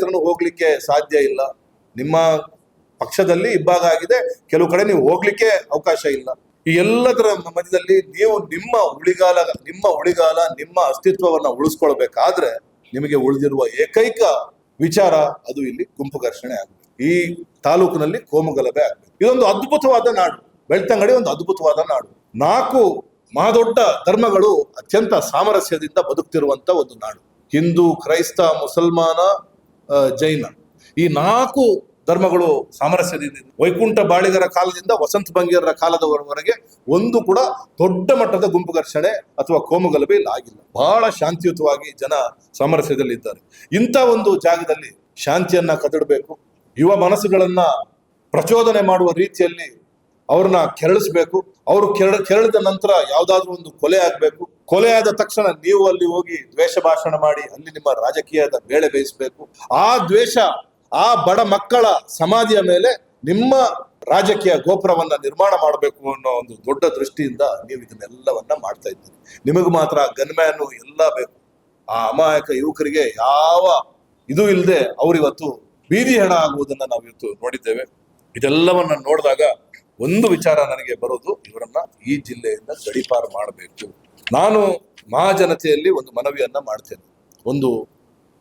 ಹೋಗ್ಲಿಕ್ಕೆ ಸಾಧ್ಯ ಇಲ್ಲ. ನಿಮ್ಮ ಪಕ್ಷದಲ್ಲಿ ಇಬ್ಬಾಗ ಆಗಿದೆ. ಕೆಲವು ಕಡೆ ನೀವು ಹೋಗ್ಲಿಕ್ಕೆ ಅವಕಾಶ ಇಲ್ಲ. ಈ ಎಲ್ಲದರ ಮಧ್ಯದಲ್ಲಿ ನೀವು ನಿಮ್ಮ ಉಳಿಗಾಲ ನಿಮ್ಮ ಉಳಿಗಾಲ, ನಿಮ್ಮ ಅಸ್ತಿತ್ವವನ್ನ ಉಳಿಸ್ಕೊಳ್ಬೇಕಾದ್ರೆ ನಿಮಗೆ ಉಳಿದಿರುವ ಏಕೈಕ ವಿಚಾರ ಅದು ಇಲ್ಲಿ ಗುಂಪು ಘರ್ಷಣೆ ಆಗಬೇಕು. ಈ ತಾಲೂಕಿನಲ್ಲಿ ಕೋಮುಗಲಭೆ ಆಗಬೇಕು. ಇದೊಂದು ಅದ್ಭುತವಾದ ನಾಡು. ಬೆಳ್ತಂಗಡಿ ಒಂದು ಅದ್ಭುತವಾದ ನಾಡು. ನಾಲ್ಕು ಮಹಾದೊಡ್ಡ ಧರ್ಮಗಳು ಅತ್ಯಂತ ಸಾಮರಸ್ಯದಿಂದ ಬದುಕ್ತಿರುವಂತ ಒಂದು ನಾಡು. ಹಿಂದೂ, ಕ್ರೈಸ್ತ, ಮುಸಲ್ಮಾನ ಜೈನ. ಈ ನಾಲ್ಕು ಧರ್ಮಗಳು ಸಾಮರಸ್ಯದಿಂದ ವೈಕುಂಠ ಬಾಳಿಗರ ಕಾಲದಿಂದ ವಸಂತ ಬಂಗಿಯರ ಕಾಲದವರೆಗೆ ಒಂದು ಕೂಡ ದೊಡ್ಡ ಮಟ್ಟದ ಗುಂಪು ಘರ್ಷಣೆ ಅಥವಾ ಕೋಮುಗಲಭೆ ಇಲ್ಲಿ, ಆಗಿಲ್ಲ. ಬಹಳ ಶಾಂತಿಯುತವಾಗಿ ಜನ ಸಾಮರಸ್ಯದಲ್ಲಿದ್ದಾರೆ ಇಂಥ ಒಂದು ಜಾಗದಲ್ಲಿ ಶಾಂತಿಯನ್ನ ಕದಡಬೇಕು. ಯುವ ಮನಸ್ಸುಗಳನ್ನ ಪ್ರಚೋದನೆ ಮಾಡುವ ರೀತಿಯಲ್ಲಿ ಅವ್ರನ್ನ ಕೆರಳಿಸ್ಬೇಕು. ಅವರು ಕೆರಳ ಕೆರಳಿದ ನಂತರ ಯಾವುದಾದ್ರೂ ಒಂದು ಕೊಲೆ ಆಗಬೇಕು. ಕೊಲೆ ಆದ ತಕ್ಷಣ ನೀವು ಅಲ್ಲಿ ಹೋಗಿ ದ್ವೇಷ ಭಾಷಣ ಮಾಡಿ ಅಲ್ಲಿ ನಿಮ್ಮ ರಾಜಕೀಯದ ಬೇಳೆ ಬೇಯಿಸಬೇಕು. ಆ ದ್ವೇಷ, ಆ ಬಡ ಮಕ್ಕಳ ಸಮಾಧಿಯ ಮೇಲೆ ನಿಮ್ಮ ರಾಜಕೀಯ ಗೋಪುರವನ್ನ ನಿರ್ಮಾಣ ಮಾಡಬೇಕು ಅನ್ನೋ ಒಂದು ದೊಡ್ಡ ದೃಷ್ಟಿಯಿಂದ ನೀವು ಇದನ್ನೆಲ್ಲವನ್ನ ಮಾಡ್ತಾ ಇದ್ದೀರಿ. ನಿಮಗೆ ಮಾತ್ರ ಗನ್ಮ್ಯಾನು ಎಲ್ಲ ಬೇಕು. ಆ ಅಮಾಯಕ ಯುವಕರಿಗೆ ಯಾವ ಇದು ಇಲ್ಲದೆ ಅವರಿವತ್ತು ಬೀದಿ ಹೆಣ ಆಗುವುದನ್ನ ನಾವು ಇವತ್ತು ನೋಡಿದ್ದೇವೆ. ಇದೆಲ್ಲವನ್ನ ನೋಡಿದಾಗ ಒಂದು ವಿಚಾರ ನನಗೆ ಬರೋದು, ಇವರನ್ನ ಈ ಜಿಲ್ಲೆಯಿಂದ ಗಡಿಪಾರು ಮಾಡಬೇಕು. ನಾನು ಮಹಾಜನತೆಯಲ್ಲಿ ಒಂದು ಮನವಿಯನ್ನ ಮಾಡ್ತೇನೆ. ಒಂದು,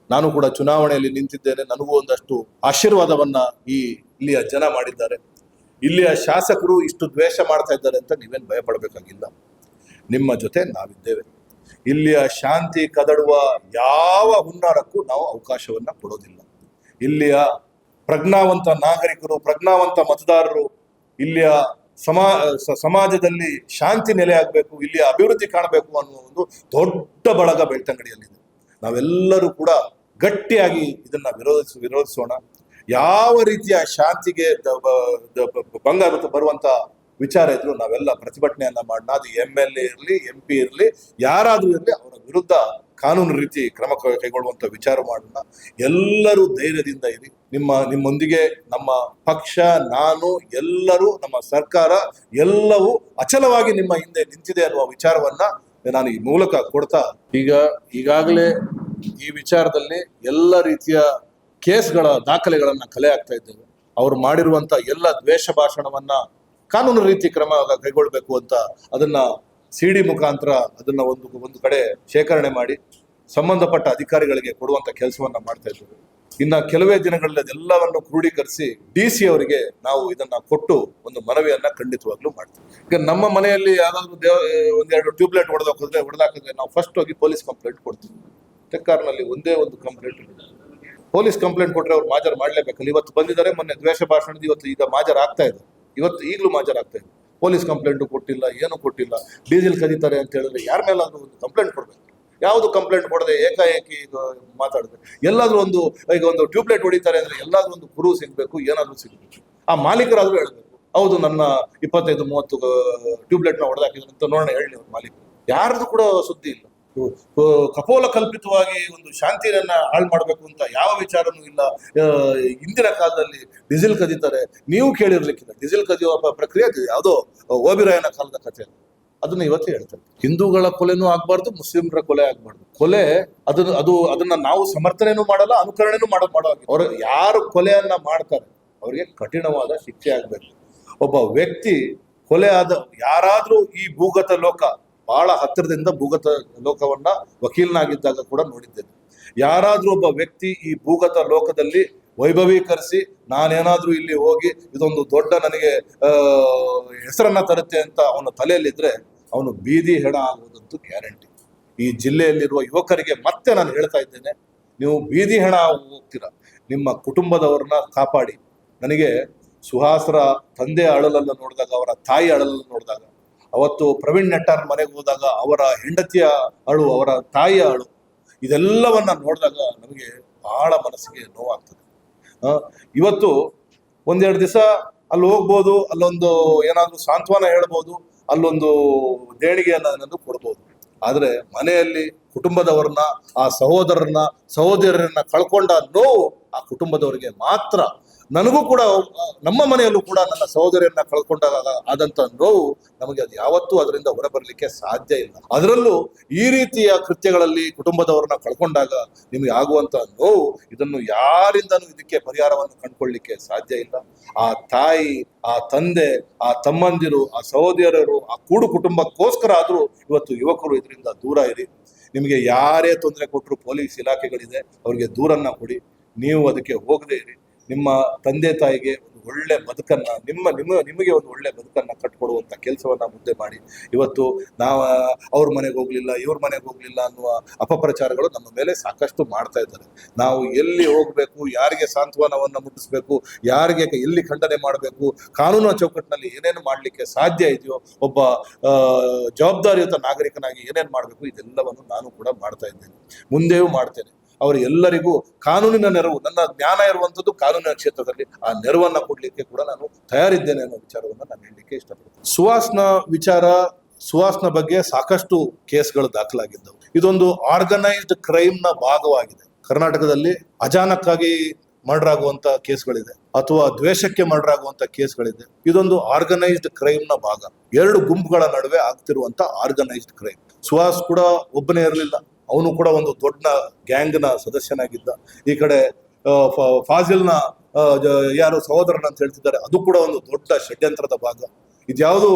ನಾನು ಕೂಡ ಚುನಾವಣೆಯಲ್ಲಿ ನಿಂತಿದ್ದೇನೆ. ನನಗೂ ಒಂದಷ್ಟು ಆಶೀರ್ವಾದವನ್ನ ಈ ಇಲ್ಲಿಯ ಜನ ಮಾಡಿದ್ದಾರೆ. ಇಲ್ಲಿಯ ಶಾಸಕರು ಇಷ್ಟು ದ್ವೇಷ ಮಾಡ್ತಾ ಇದ್ದಾರೆ ಅಂತ ನೀವೇನು ಭಯಪಡಬೇಕಾಗಿಲ್ಲ. ನಿಮ್ಮ ಜೊತೆ ನಾವಿದ್ದೇವೆ. ಇಲ್ಲಿಯ ಶಾಂತಿ ಕದಡುವ ಯಾವ ಹುನ್ನಾರಕ್ಕೂ ನಾವು ಅವಕಾಶವನ್ನ ಕೊಡೋದಿಲ್ಲ. ಇಲ್ಲಿಯ ಪ್ರಜ್ಞಾವಂತ ನಾಗರಿಕರು, ಪ್ರಜ್ಞಾವಂತ ಮತದಾರರು ಇಲ್ಲಿಯ ಸಮಾ ಸಮಾಜದಲ್ಲಿ ಶಾಂತಿ ನೆಲೆ ಆಗಬೇಕು, ಇಲ್ಲಿಯ ಅಭಿವೃದ್ಧಿ ಕಾಣಬೇಕು ಅನ್ನುವ ಒಂದು ದೊಡ್ಡ ಬಳಗ ಬೆಳ್ತಂಗಡಿಯಲ್ಲಿದೆ. ನಾವೆಲ್ಲರೂ ಕೂಡ ಗಟ್ಟಿಯಾಗಿ ಇದನ್ನ ವಿರೋಧಿಸಿ, ವಿರೋಧಿಸೋಣ. ಯಾವ ರೀತಿಯ ಶಾಂತಿಗೆ ಭಂಗ ಬರು- ಬರುವಂತ ವಿಚಾರ ಇದ್ರು ನಾವೆಲ್ಲ ಪ್ರತಿಭಟನೆಯನ್ನ ಮಾಡೋಣ ಅದು ಎಂ ಎಲ್ ಎ ಇರಲಿ, ಎಂ ಪಿ ಇರಲಿ, ಯಾರಾದ್ರೂ ಇರಲಿ, ಅವರ ವಿರುದ್ಧ ಕಾನೂನು ರೀತಿ ಕ್ರಮ ಕೈಗೊಳ್ಳುವಂಥ ವಿಚಾರ ಮಾಡೋಣ. ಎಲ್ಲರೂ ಧೈರ್ಯದಿಂದ ಇರಿ. ನಿಮ್ಮ, ನಿಮ್ಮೊಂದಿಗೆ ನಮ್ಮ ಪಕ್ಷ, ನಾನು, ಎಲ್ಲರೂ, ನಮ್ಮ ಸರ್ಕಾರ ಎಲ್ಲವೂ ಅಚಲವಾಗಿ ನಿಮ್ಮ ಹಿಂದೆ ನಿಂತಿದೆ ಅನ್ನುವ ವಿಚಾರವನ್ನ ನಾನು ಈ ಮೂಲಕ ಕೊಡ್ತಾ ಈಗ, ಈಗಾಗಲೇ ಈ ವಿಚಾರದಲ್ಲಿ ಎಲ್ಲ ರೀತಿಯ ಕೇಸ್ಗಳ ದಾಖಲೆಗಳನ್ನ ಕಲೆ ಆಗ್ತಾ ಇದ್ದೇವೆ. ಅವ್ರು ಮಾಡಿರುವಂತ ಎಲ್ಲ ದ್ವೇಷ ಭಾಷಣವನ್ನ ಕಾನೂನು ರೀತಿ ಕ್ರಮ ಕೈಗೊಳ್ಬೇಕು ಅಂತ ಅದನ್ನ ಸಿ ಡಿ ಮುಖಾಂತರ ಅದನ್ನ ಒಂದು ಒಂದು ಕಡೆ ಶೇಖರಣೆ ಮಾಡಿ ಸಂಬಂಧಪಟ್ಟ ಅಧಿಕಾರಿಗಳಿಗೆ ಕೊಡುವಂತ ಕೆಲಸವನ್ನ ಮಾಡ್ತಾ ಇದ್ದೇವೆ. ಇನ್ನ ಕೆಲವೇ ದಿನಗಳಲ್ಲಿ ಅದೆಲ್ಲವನ್ನು ಕ್ರೋಢೀಕರಿಸಿ ಡಿ ಸಿ ಅವರಿಗೆ ನಾವು ಇದನ್ನ ಕೊಟ್ಟು ಒಂದು ಮನವಿಯನ್ನ ಖಂಡಿತವಾಗ್ಲೂ ಮಾಡ್ತೀವಿ. ಈಗ ನಮ್ಮ ಮನೆಯಲ್ಲಿ ಯಾವ್ದಾದ್ರು ದೇವ, ಒಂದೆರಡು ಟ್ಯೂಬ್ಲೈಟ್ ಹೊಡೆದಾಕಿದ್ರೆ ಹೊಡೆದಾಕಿದ್ರೆ ನಾವು ಫಸ್ಟ್ ಹೋಗಿ ಪೊಲೀಸ್ ಕಂಪ್ಲೇಂಟ್ ಕೊಡ್ತೀವಿ. ಟೆಕ್ಕಾರ್ನಲ್ಲಿ ಒಂದೇ ಒಂದು ಕಂಪ್ಲೇಂಟ್ ಪೊಲೀಸ್ ಕಂಪ್ಲೇಂಟ್ ಕೊಟ್ರೆ ಅವ್ರು ಮಾಜರ್ ಮಾಡ್ಲೇಬೇಕಲ್ಲ. ಇವತ್ತು ಬಂದಿದ್ದಾರೆ, ಮೊನ್ನೆ ದ್ವೇಷ ಭಾಷಣದ ಇವತ್ತು ಈಗ ಮಾಜರ್ ಆಗ್ತಾ ಇದೆ. ಇವತ್ತು ಈಗಲೂ ಮಾಜರ್ ಆಗ್ತಾ ಇದೆ. ಪೊಲೀಸ್ ಕಂಪ್ಲೇಂಟು ಕೊಟ್ಟಿಲ್ಲ, ಏನು ಕೊಟ್ಟಿಲ್ಲ, ಡೀಸೆಲ್ ಕದೀತಾರೆ ಅಂತ ಹೇಳಿದ್ರೆ ಯಾರ ಮೇಲಾದರೂ ಒಂದು ಕಂಪ್ಲೇಂಟ್ ಕೊಡಬೇಕು? ಯಾವುದು ಕಂಪ್ಲೇಂಟ್ ಕೊಡದೆ ಏಕಾಏಕಿ ಮಾತಾಡಿದ್ರೆ ಎಲ್ಲಾದರೂ ಒಂದು, ಈಗ ಒಂದು ಟ್ಯೂಬ್ಲೈಟ್ ಹೊಡಿತಾರೆ ಅಂದ್ರೆ ಎಲ್ಲಾದರೂ ಒಂದು ಗುರು ಸಿಗಬೇಕು, ಏನಾದರೂ ಸಿಗಬೇಕು. ಆ ಮಾಲೀಕರಾದರೂ ಹೇಳಬೇಕು. ಹೌದು, ನನ್ನ ಇಪ್ಪತ್ತೈದು, ಮೂವತ್ತು ಟ್ಯೂಬ್ಲೈಟ್ನ ಹೊಡೆದಾಕಿದ್ರು ಅಂತ ನೋಡೋಣ, ಹೇಳಿ ಅವ್ರ ಮಾಲೀಕರು. ಯಾರ್ದು ಕೂಡ ಸುದ್ದಿ ಇಲ್ಲ. ಕಪೋಲ ಕಲ್ಪಿತವಾಗಿ ಒಂದು ಶಾಂತಿಯನ್ನ ಹಾಳು ಮಾಡಬೇಕು ಅಂತ ಯಾವ ವಿಚಾರನೂ ಇಲ್ಲ. ಹಿಂದಿನ ಕಾಲದಲ್ಲಿ ಡೀಸೆಲ್ ಕದೀತಾರೆ. ನೀವು ಕೇಳಿರ್ಲಿಕ್ಕಿಲ್ಲ. ಡೀಸೆಲ್ ಕದಿಯುವ ಪ- ಪ್ರಕ್ರಿಯೆ ಯಾವುದೋ ಓಬಿರಾಯನ ಕಾಲದ ಕಥೆ ಅದನ್ನ ಇವತ್ತೇ ಹೇಳ್ತಾರೆ. ಹಿಂದೂಗಳ ಕೊಲೆನೂ ಆಗ್ಬಾರ್ದು, ಮುಸ್ಲಿಮರ ಕೊಲೆ ಆಗ್ಬಾರ್ದು. ಕೊಲೆ ಅದನ್ನ ಅದು ಅದನ್ನ ನಾವು ಸಮರ್ಥನೆನೂ ಮಾಡಲ್ಲ, ಅನುಕರಣೆನೂ ಮಾಡೋ ಮಾಡೋ ಅವ್ರು ಯಾರು ಕೊಲೆಯನ್ನ ಮಾಡ್ತಾರೆ, ಅವರಿಗೆ ಕಠಿಣವಾದ ಶಿಕ್ಷೆ ಆಗ್ಬೇಕು. ಒಬ್ಬ ವ್ಯಕ್ತಿ ಕೊಲೆ ಆದ ಯಾರಾದ್ರೂ ಈ ಭೂಗತ ಲೋಕ ಬಹಳ ಹತ್ತಿರದಿಂದ ಭೂಗತ ಲೋಕವನ್ನ ವಕೀಲನಾಗಿದ್ದಾಗ ಕೂಡ ನೋಡಿದ್ದೇನೆ. ಯಾರಾದ್ರೂ ಒಬ್ಬ ವ್ಯಕ್ತಿ ಈ ಭೂಗತ ಲೋಕದಲ್ಲಿ ವೈಭವೀಕರಿಸಿ, ನಾನೇನಾದ್ರೂ ಇಲ್ಲಿ ಹೋಗಿ ಇದೊಂದು ದೊಡ್ಡ ನನಗೆ ಹೆಸರನ್ನ ತರುತ್ತೆ ಅಂತ ಅವನ ತಲೆಯಲ್ಲಿದ್ರೆ ಅವನು ಬೀದಿ ಹೆಣ ಆಗುವುದಂತೂ ಗ್ಯಾರಂಟಿ. ಈ ಜಿಲ್ಲೆಯಲ್ಲಿರುವ ಯುವಕರಿಗೆ ಮತ್ತೆ ನಾನು ಹೇಳ್ತಾ ಇದ್ದೇನೆ, ನೀವು ಬೀದಿ ಹೆಣ ಹೋಗ್ತೀರಾ, ನಿಮ್ಮ ಕುಟುಂಬದವ್ರನ್ನ ಕಾಪಾಡಿ. ನನಗೆ ಸುಹಾಸ್ರ ತಂದೆ ಅಳಲನ್ನು ನೋಡಿದಾಗ, ಅವರ ತಾಯಿ ಅಳಲನ್ನು ನೋಡಿದಾಗ ಅವತ್ತು ಪ್ರವೀಣ್ ನೆಟ್ಟಾರ್ ಮನೆಗೆ ಹೋದಾಗ ಅವರ ಹೆಂಡತಿಯ ಅಳು, ಅವರ ತಾಯಿಯ ಅಳು, ಇದೆಲ್ಲವನ್ನ ನೋಡಿದಾಗ ನಮಗೆ ಬಹಳ ಮನಸ್ಸಿಗೆ ನೋವಾಗ್ತದೆ. ಇವತ್ತು ಒಂದೆರಡು ದಿವಸ ಅಲ್ಲಿ ಹೋಗ್ಬೋದು, ಅಲ್ಲೊಂದು ಏನಾದರೂ ಸಾಂತ್ವನ ಹೇಳ್ಬೋದು, ಅಲ್ಲೊಂದು ದೇಣಿಗೆಯನ್ನು ಏನಾದ್ರು ಕೊಡ್ಬೋದು. ಆದರೆ ಮನೆಯಲ್ಲಿ ಕುಟುಂಬದವರನ್ನ, ಆ ಸಹೋದರರನ್ನ ಸಹೋದರರನ್ನ ಕಳ್ಕೊಂಡ ನೋವು ಆ ಕುಟುಂಬದವರಿಗೆ ಮಾತ್ರ ನನಗೂ ಕೂಡ ನಮ್ಮ ಮನೆಯಲ್ಲೂ ಕೂಡ ನನ್ನ ಸಹೋದರಿಯನ್ನ ಕಳ್ಕೊಂಡಾಗ ಆದಂತ ನೋವು ನಮಗೆ ಅದು ಯಾವತ್ತೂ ಅದರಿಂದ ಹೊರಬರಲಿಕ್ಕೆ ಸಾಧ್ಯ ಇಲ್ಲ. ಅದರಲ್ಲೂ ಈ ರೀತಿಯ ಕೃತ್ಯಗಳಲ್ಲಿ ಕುಟುಂಬದವರನ್ನ ಕಳ್ಕೊಂಡಾಗ ನಿಮಗೆ ಆಗುವಂತ ನೋವು, ಇದನ್ನು ಯಾರಿಂದನೂ ಇದಕ್ಕೆ ಪರಿಹಾರವನ್ನು ಕಂಡುಕೊಳ್ಳಿಕ್ಕೆ ಸಾಧ್ಯ ಇಲ್ಲ. ಆ ತಾಯಿ, ಆ ತಂದೆ, ಆ ತಮ್ಮಂದಿರು, ಆ ಸಹೋದರರು ಆ ಕೂಡು ಕುಟುಂಬಕ್ಕೋಸ್ಕರ ಆದರೂ ಇವತ್ತು ಯುವಕರು ಇದರಿಂದ ದೂರ ಇರಿ. ನಿಮಗೆ ಯಾರೇ ತೊಂದರೆ ಕೊಟ್ಟರು ಪೊಲೀಸ್ ಇಲಾಖೆಗಳಿದೆ, ಅವರಿಗೆ ದೂರನ್ನ ಕೊಡಿ. ನೀವು ಅದಕ್ಕೆ ಹೋಗದೇ ಇರಿ. ನಿಮ್ಮ ತಂದೆ ತಾಯಿಗೆ ಒಂದು ಒಳ್ಳೆ ಬದುಕನ್ನು, ನಿಮ್ಮ ನಿಮ್ಮ, ನಿಮಗೆ ಒಂದು ಒಳ್ಳೆ ಬದುಕನ್ನು ಕಟ್ಕೊಡುವಂಥ ಕೆಲಸವನ್ನು ಮುಂದೆ ಮಾಡಿ. ಇವತ್ತು ನಾವು ಅವ್ರ ಮನೆಗೆ ಹೋಗಲಿಲ್ಲ, ಇವ್ರ ಮನೆಗೆ ಹೋಗಲಿಲ್ಲ ಅನ್ನುವ ಅಪಪ್ರಚಾರಗಳು ನಮ್ಮ ಮೇಲೆ ಸಾಕಷ್ಟು ಮಾಡ್ತಾ ಇದ್ದಾರೆ. ನಾವು ಎಲ್ಲಿ ಹೋಗಬೇಕು, ಯಾರಿಗೆ ಸಾಂತ್ವನವನ್ನು ಮುಟ್ಟಿಸ್ಬೇಕು, ಯಾರಿಗೆ ಎಲ್ಲಿ ಖಂಡನೆ ಮಾಡಬೇಕು, ಕಾನೂನು ಚೌಕಟ್ಟಿನಲ್ಲಿ ಏನೇನು ಮಾಡಲಿಕ್ಕೆ ಸಾಧ್ಯ ಇದೆಯೋ, ಒಬ್ಬ ಜವಾಬ್ದಾರಿಯುತ ನಾಗರಿಕನಾಗಿ ಏನೇನು ಮಾಡಬೇಕು, ಇದೆಲ್ಲವನ್ನು ನಾನು ಕೂಡ ಮಾಡ್ತಾ ಇದ್ದೇನೆ. ಮುಂದೆಯೂ ಮಾಡ್ತೇನೆ. ಅವರು ಎಲ್ಲರಿಗೂ ಕಾನೂನಿನ ನೆರವು, ನನ್ನ ಜ್ಞಾನ ಇರುವಂಥದ್ದು ಕಾನೂನಿನ ಕ್ಷೇತ್ರದಲ್ಲಿ ಆ ನೆರವನ್ನು ಕೊಡಲಿಕ್ಕೆ ಕೂಡ ನಾನು ತಯಾರಿದ್ದೇನೆ ಅನ್ನೋ ವಿಚಾರವನ್ನು ನಾನು ಹೇಳಲಿಕ್ಕೆ ಇಷ್ಟಪಡ್ತೀನಿ. ಸುಹಾಸ್ನ ವಿಚಾರ ಸುಹಾಸ್ನ ಬಗ್ಗೆ ಸಾಕಷ್ಟು ಕೇಸ್ಗಳು ದಾಖಲಾಗಿದ್ದವು. ಇದೊಂದು ಆರ್ಗನೈಸ್ಡ್ ಕ್ರೈಮ್ನ ಭಾಗವಾಗಿದೆ. ಕರ್ನಾಟಕದಲ್ಲಿ ಅಜಾನಕ್ಕಾಗಿ ಮರ್ಡರ್ ಆಗುವಂತ ಕೇಸ್ಗಳಿದೆ ಅಥವಾ ದ್ವೇಷಕ್ಕೆ ಮರ್ಡರ್ ಆಗುವಂತ ಕೇಸ್ಗಳಿದೆ. ಇದೊಂದು ಆರ್ಗನೈಸ್ಡ್ ಕ್ರೈಮ್ನ ಭಾಗ. ಎರಡು ಗುಂಪುಗಳ ನಡುವೆ ಆಗ್ತಿರುವಂತ ಆರ್ಗನೈಸ್ಡ್ ಕ್ರೈಮ್. ಸುಹಾಸ್ ಕೂಡ ಒಬ್ಬನೇ ಇರಲಿಲ್ಲ. ಅವನು ಕೂಡ ಒಂದು ದೊಡ್ಡ ಗ್ಯಾಂಗ್ನ ಸದಸ್ಯನಾಗಿದ್ದ. ಈ ಕಡೆ ಫಾಜಿಲ್ನ ಯಾರು ಸಹೋದರನ ಅಂತ ಹೇಳ್ತಿದ್ದಾರೆ. ಅದು ಕೂಡ ಒಂದು ದೊಡ್ಡ ಷಡ್ಯಂತ್ರದ ಭಾಗ. ಇದ್ಯಾವುದು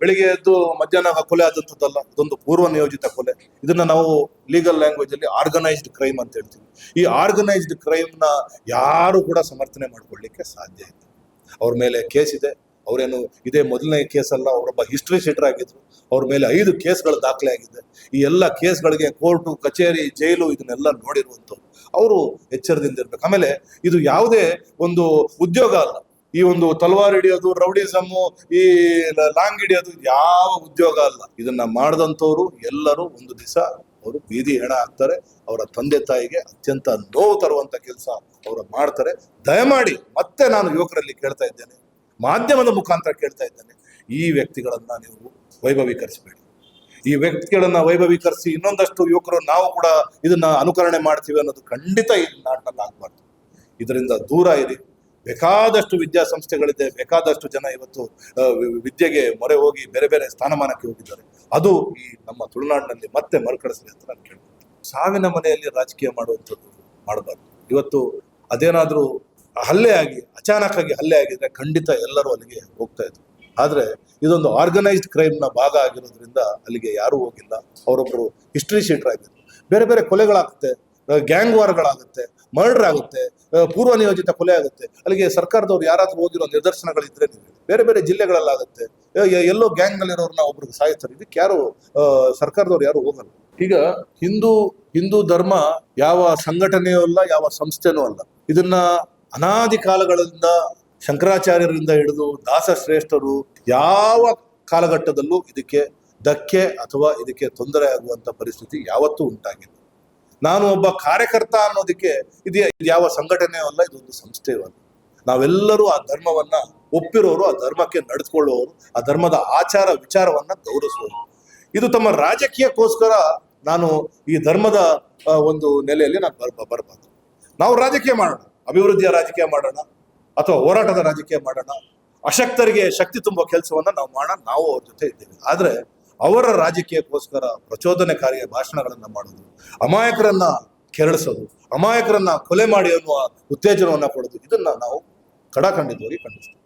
ಬೆಳಿಗ್ಗೆ ಎದ್ದು ಮಧ್ಯಾಹ್ನ ಕೊಲೆ ಆದಂಥದ್ದಲ್ಲ ಇದೊಂದು ಪೂರ್ವ ನಿಯೋಜಿತ ಕೊಲೆ. ಇದನ್ನ ನಾವು ಲೀಗಲ್ ಲ್ಯಾಂಗ್ವೇಜ್ ಅಲ್ಲಿ ಆರ್ಗನೈಸ್ಡ್ ಕ್ರೈಮ್ ಅಂತ ಹೇಳ್ತೀವಿ. ಈ ಆರ್ಗನೈಸ್ಡ್ ಕ್ರೈಮ್ನ ಯಾರು ಕೂಡ ಸಮರ್ಥನೆ ಮಾಡ್ಕೊಳ್ಳಿಕ್ಕೆ ಸಾಧ್ಯ ಇಲ್ಲ. ಅವ್ರ ಮೇಲೆ ಕೇಸ್ ಇದೆ. ಅವರೇನು ಇದೇ ಮೊದಲನೇ ಕೇಸ್ ಅಲ್ಲ ಅವರೊಬ್ಬ ಹಿಸ್ಟ್ರಿ ಶೀಟರ್ ಆಗಿದ್ರು. ಅವ್ರ ಮೇಲೆ ಐದು ಕೇಸ್ಗಳು ದಾಖಲೆ ಆಗಿದೆ. ಈ ಎಲ್ಲ ಕೇಸ್ಗಳಿಗೆ ಕೋರ್ಟು ಕಚೇರಿ, ಜೈಲು ಇದನ್ನೆಲ್ಲ ನೋಡಿರುವಂಥವ್ರು. ಅವರು ಎಚ್ಚರದಿಂದ ಇರ್ಬೇಕು. ಆಮೇಲೆ ಇದು ಯಾವುದೇ ಒಂದು ಉದ್ಯೋಗ ಅಲ್ಲ. ಈ ಒಂದು ತಲ್ವಾರ್ ಹಿಡಿಯೋದು ರೌಡಿಸಮ್ಮು ಈ ಲಾಂಗ್ ಹಿಡಿಯೋದು ಯಾವ ಉದ್ಯೋಗ ಅಲ್ಲ. ಇದನ್ನ ಮಾಡಿದಂಥವ್ರು ಎಲ್ಲರೂ ಒಂದು ದಿವಸ ಅವರು ಬೀದಿ ಹೆಣ ಹಾಕ್ತಾರೆ ಅವರ ತಂದೆ ತಾಯಿಗೆ ಅತ್ಯಂತ ನೋವು ತರುವಂತ ಕೆಲಸ ಅವರು ಮಾಡ್ತಾರೆ. ದಯಮಾಡಿ ಮತ್ತೆ ನಾನು ಯುವಕರಲ್ಲಿ ಕೇಳ್ತಾ ಇದ್ದೇನೆ. ಮಾಧ್ಯಮದ ಮುಖಾಂತರ ಕೇಳ್ತಾ ಇದ್ದೇನೆ. ಈ ವ್ಯಕ್ತಿಗಳನ್ನ ನೀವು ವೈಭವೀಕರಿಸಬೇಡಿ. ಈ ವ್ಯಕ್ತಿಗಳನ್ನ ವೈಭವೀಕರಿಸಿ ಇನ್ನೊಂದಷ್ಟು ಯುವಕರು ನಾವು ಕೂಡ ಇದನ್ನ ಅನುಕರಣೆ ಮಾಡ್ತೀವಿ ಅನ್ನೋದು ಖಂಡಿತ ಈ ನಾಟಲ್ಲಿ ಆಗಬಾರ್ದು. ಇದರಿಂದ ದೂರ ಇರಿ. ಬೇಕಾದಷ್ಟು ವಿದ್ಯಾಸಂಸ್ಥೆಗಳಿದೆ, ಬೇಕಾದಷ್ಟು ಜನ ಇವತ್ತು ವಿದ್ಯೆಗೆ ಮೊರೆ ಹೋಗಿ ಬೇರೆ ಬೇರೆ ಸ್ಥಾನಮಾನಕ್ಕೆ ಹೋಗಿದ್ದಾರೆ. ಅದು ಈ ನಮ್ಮ ತುಳುನಾಡಿನಲ್ಲಿ ಮತ್ತೆ ಮರುಕಳಿಸಲಿ ಅಂತ ನಾನು ಕೇಳ್ಬೋದು ಸಾವಿನ ಮನೆಯಲ್ಲಿ ರಾಜಕೀಯ ಮಾಡುವಂಥದ್ದು ಮಾಡಬಾರ್ದು. ಇವತ್ತು ಅದೇನಾದ್ರೂ ಹಲ್ಲೆ ಆಗಿ ಅಚಾನಕ್ ಆಗಿ ಹಲ್ಲೆ ಆಗಿದ್ರೆ ಖಂಡಿತ ಎಲ್ಲರೂ ಅಲ್ಲಿಗೆ ಹೋಗ್ತಾ ಇದ್ರು. ಆದ್ರೆ ಇದೊಂದು ಆರ್ಗನೈಸ್ಡ್ ಕ್ರೈಮ್ನ ಭಾಗ ಆಗಿರೋದ್ರಿಂದ ಅಲ್ಲಿಗೆ ಯಾರೂ ಹೋಗಿಲ್ಲ. ಅವರೊಬ್ರು ಹಿಸ್ಟ್ರಿ ಶೀಟರ್ ಆಗಿದ್ರು. ಬೇರೆ ಬೇರೆ ಕೊಲೆಗಳಾಗುತ್ತೆ ಗ್ಯಾಂಗ್ ವಾರ್ಗಳಾಗುತ್ತೆ ಮರ್ಡರ್ ಆಗುತ್ತೆ ಪೂರ್ವ ನಿಯೋಜಿತ ಕೊಲೆ ಆಗುತ್ತೆ. ಅಲ್ಲಿಗೆ ಸರ್ಕಾರದವ್ರು ಯಾರಾದರೂ ಹೋಗಿರೋ ನಿದರ್ಶನಗಳಿದ್ರೆ ಬೇರೆ ಬೇರೆ ಜಿಲ್ಲೆಗಳಲ್ಲಾಗುತ್ತೆ. ಎಲ್ಲೋ ಗ್ಯಾಂಗ್ ನಲ್ಲಿರೋರ್ನ ಒಬ್ರಿಗೆ ಸಾಯಿಸ್ತಾರೆ ಇದಕ್ಕೆ ಯಾರು ಸರ್ಕಾರದವ್ರು ಯಾರು ಹೋಗಲ್ಲ. ಈಗ ಹಿಂದೂ ಹಿಂದೂ ಧರ್ಮ ಯಾವ ಸಂಘಟನೆಯೂ ಅಲ್ಲ, ಯಾವ ಸಂಸ್ಥೆನೂ ಅಲ್ಲ. ಇದನ್ನ ಅನಾದಿ ಕಾಲಗಳಿಂದ ಶಂಕರಾಚಾರ್ಯರಿಂದ ಹಿಡಿದು ದಾಸಶ್ರೇಷ್ಠರು ಯಾವ ಕಾಲಘಟ್ಟದಲ್ಲೂ ಇದಕ್ಕೆ ಧಕ್ಕೆ ಅಥವಾ ಇದಕ್ಕೆ ತೊಂದರೆ ಆಗುವಂತ ಪರಿಸ್ಥಿತಿ ಯಾವತ್ತೂ ಉಂಟಾಗಿಲ್ಲ. ನಾನು ಒಬ್ಬ ಕಾರ್ಯಕರ್ತ ಅನ್ನೋದಕ್ಕೆ ಇದು ಯಾವ ಸಂಘಟನೆಯೂ ಅಲ್ಲ, ಇದೊಂದು ಸಂಸ್ಥೆಯೂ ಅಲ್ಲ. ನಾವೆಲ್ಲರೂ ಆ ಧರ್ಮವನ್ನ ಒಪ್ಪಿರೋರು, ಆ ಧರ್ಮಕ್ಕೆ ನಡೆದುಕೊಳ್ಳುವವರು ಆ ಧರ್ಮದ ಆಚಾರ ವಿಚಾರವನ್ನ ಗೌರವಿಸುವವರು ಇದು ತಮ್ಮ ರಾಜಕೀಯಕ್ಕೋಸ್ಕರ ನಾನು ಈ ಧರ್ಮದ ಒಂದು ನೆಲೆಯಲ್ಲಿ ನಾನು ಬರ್ ಬರಬಾರ್ದು. ನಾವು ರಾಜಕೀಯ ಮಾಡೋಣ. ಅಭಿವೃದ್ಧಿಯ ರಾಜಕೀಯ ಮಾಡೋಣ ಅಥವಾ ಹೋರಾಟದ ರಾಜಕೀಯ ಮಾಡೋಣ, ಅಶಕ್ತರಿಗೆ ಶಕ್ತಿ ತುಂಬುವ ಕೆಲಸವನ್ನು ನಾವು ಮಾಡೋಣ ನಾವು ಅವ್ರ ಜೊತೆ ಇದ್ದೇವೆ. ಆದರೆ ಅವರ ರಾಜಕೀಯಕ್ಕೋಸ್ಕರ ಪ್ರಚೋದನೆಕಾರಿಯ ಭಾಷಣಗಳನ್ನು ಮಾಡೋದು, ಅಮಾಯಕರನ್ನ ಕೆರಳಿಸೋದು, ಅಮಾಯಕರನ್ನ ಕೊಲೆ ಮಾಡಿ ಅನ್ನುವ ಉತ್ತೇಜನವನ್ನು ಕೊಡೋದು, ಇದನ್ನ ನಾವು ಕಡಾಖಂಡಿತವಾಗಿ ಖಂಡಿಸ್ತೀವಿ